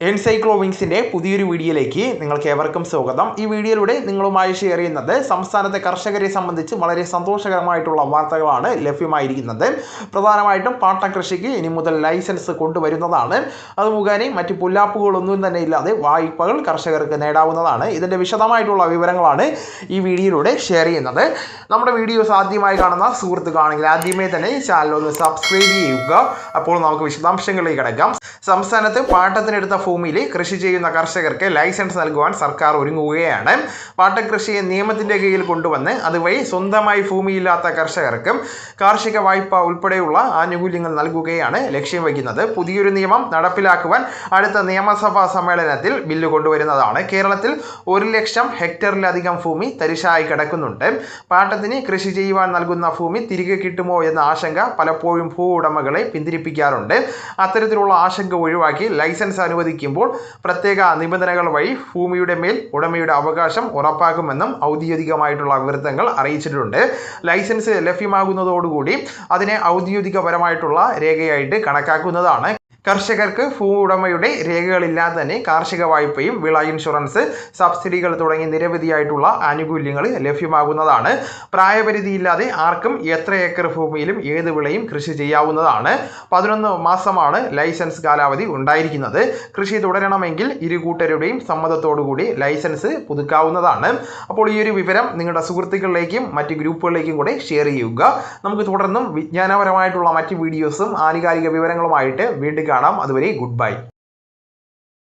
എൻസൈക്ലോവിങ്സിന്റെ പുതിയൊരു വീഡിയോയിലേക്ക് നിങ്ങൾക്ക് ഏവർക്കും സ്വാഗതം. ഈ വീഡിയോയിലൂടെ നിങ്ങളുമായി ഷെയർ ചെയ്യുന്നത് സംസ്ഥാനത്തെ കർഷകരെ സംബന്ധിച്ച് വളരെ സന്തോഷകരമായിട്ടുള്ള വാർത്തകളാണ് ലഭ്യമായിരിക്കുന്നത്. പ്രധാനമായിട്ടും പാട്ട കൃഷിക്ക് ഇനി മുതൽ ലൈസൻസ് കൊണ്ടുവരുന്നതാണ്. അത് മുഖേന മറ്റ് പുല്ലാപ്പുകളൊന്നും തന്നെ ഇല്ലാതെ വായ്പകൾ കർഷകർക്ക് നേടാവുന്നതാണ്. ഇതിന്റെ വിശദമായിട്ടുള്ള വിവരങ്ങളാണ് ഈ വീഡിയോയിലൂടെ ഷെയർ ചെയ്യുന്നത്. നമ്മുടെ വീഡിയോസ് ആദ്യമായി കാണുന്ന സുഹൃത്തുക്കാണെങ്കിൽ ആദ്യമേ തന്നെ ചാനൽ ഒന്ന് സബ്സ്ക്രൈബ് ചെയ്യുക. അപ്പോൾ നമുക്ക് വിശദാംശങ്ങളിലേക്ക് കിടക്കാം. സംസ്ഥാനത്ത് പാട്ടത്തിനെടുത്ത ഭൂമിയിൽ കൃഷി ചെയ്യുന്ന കർഷകർക്ക് ലൈസൻസ് നൽകുവാൻ സർക്കാർ ഒരുങ്ങുകയാണ്. പാട്ടകൃഷിയെ നിയമത്തിന്റെ കീഴിൽ കൊണ്ടുവന്ന് അതുവഴി സ്വന്തമായി ഭൂമിയില്ലാത്ത കർഷകർക്കും കാർഷിക വായ്പ ഉൾപ്പെടെയുള്ള ആനുകൂല്യങ്ങൾ നൽകുകയാണ് ലക്ഷ്യം വയ്ക്കുന്നത്. പുതിയൊരു നിയമം നടപ്പിലാക്കുവാൻ അടുത്ത നിയമസഭാ സമ്മേളനത്തിൽ ബില്ല് കൊണ്ടുവരുന്നതാണ്. കേരളത്തിൽ ഒരു ലക്ഷം ഹെക്ടറിലധികം ഭൂമി തരിശായി കിടക്കുന്നുണ്ട്. പാട്ടത്തിന് കൃഷി ചെയ്യുവാൻ നൽകുന്ന ഭൂമി തിരികെ കിട്ടുമോ എന്ന ആശങ്ക പലപ്പോഴും ഭൂ ഉടമകളെ പിന്തിരിപ്പിക്കാറുണ്ട്. അത്തരത്തിലുള്ള ആശങ്ക ഒഴിവാക്കി ലൈസൻസ് അനുവദിക്കുമ്പോൾ പ്രത്യേക നിബന്ധനകൾ വഴി ഭൂമിയുടെ മേൽ ഉടമയുടെ അവകാശം ഉറപ്പാക്കുമെന്നും ഔദ്യോഗികമായിട്ടുള്ള വൃത്തങ്ങൾ അറിയിച്ചിട്ടുണ്ട്. ലൈസൻസ് ലഭ്യമാകുന്നതോടുകൂടി അതിനെ ഔദ്യോഗികപരമായിട്ടുള്ള രേഖയായിട്ട് കണക്കാക്കുന്നതാണ്. കർഷകർക്ക് ഭൂ ഉടമയുടെ രേഖകളില്ലാതെ തന്നെ കാർഷിക വായ്പയും വിള ഇൻഷുറൻസ് സബ്സിഡികൾ തുടങ്ങി നിരവധിയായിട്ടുള്ള ആനുകൂല്യങ്ങൾ ലഭ്യമാകുന്നതാണ്. പ്രായപരിധിയില്ലാതെ ആർക്കും എത്ര ഏക്കർ ഭൂമിയിലും ഏത് വിളയും കൃഷി ചെയ്യാവുന്നതാണ്. പതിനൊന്ന് മാസമാണ് ലൈസൻസ് കാലാവധി ഉണ്ടായിരിക്കുന്നത്. കൃഷി തുടരണമെങ്കിൽ ഇരു കൂട്ടരുടെയും സമ്മതത്തോടുകൂടി ലൈസൻസ് പുതുക്കാവുന്നതാണ്. അപ്പോൾ ഈ ഒരു വിവരം നിങ്ങളുടെ സുഹൃത്തുക്കളിലേക്കും മറ്റ് ഗ്രൂപ്പുകളിലേക്കും കൂടെ ഷെയർ ചെയ്യുക. നമുക്ക് തുടർന്നും വിജ്ഞാനപരമായിട്ടുള്ള മറ്റ് വീഡിയോസും ആധികാരിക വിവരങ്ങളുമായിട്ട് വീണ്ടും காணாம் அதுவரை குட் பை